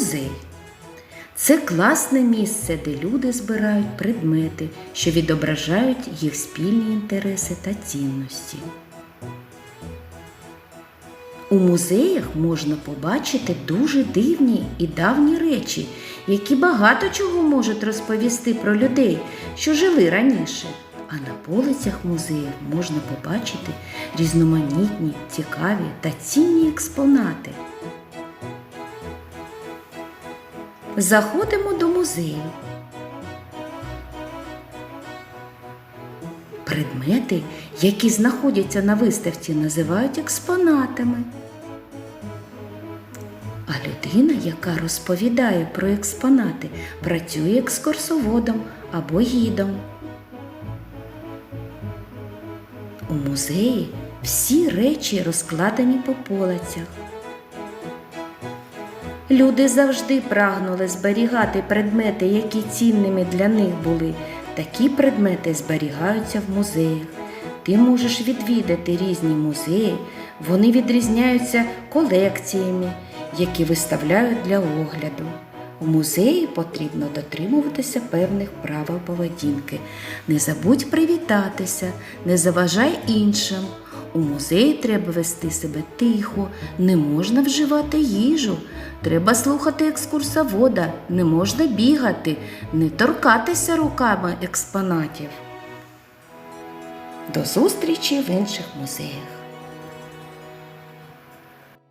Музей це класне місце, де люди збирають предмети, що відображають їх спільні інтереси та цінності. У музеях можна побачити дуже дивні і давні речі, які багато чого можуть розповісти про людей, що жили раніше. А на полицях музеїв можна побачити різноманітні, цікаві та цінні експонати. Заходимо до музею. Предмети, які знаходяться на виставці, називають експонатами. А людина, яка розповідає про експонати, працює екскурсоводом або гідом. У музеї всі речі розкладені по полицях. Люди завжди прагнули зберігати предмети, які цінними для них були. Такі предмети зберігаються в музеях. Ти можеш відвідати різні музеї, вони відрізняються колекціями, які виставляють для огляду. У музеї потрібно дотримуватися певних правил поведінки. Не забудь привітатися, не заважай іншим. У музеї треба вести себе тихо, не можна вживати їжу. Треба слухати екскурсовода, не можна бігати, не торкатися руками експонатів. До зустрічі в інших музеях.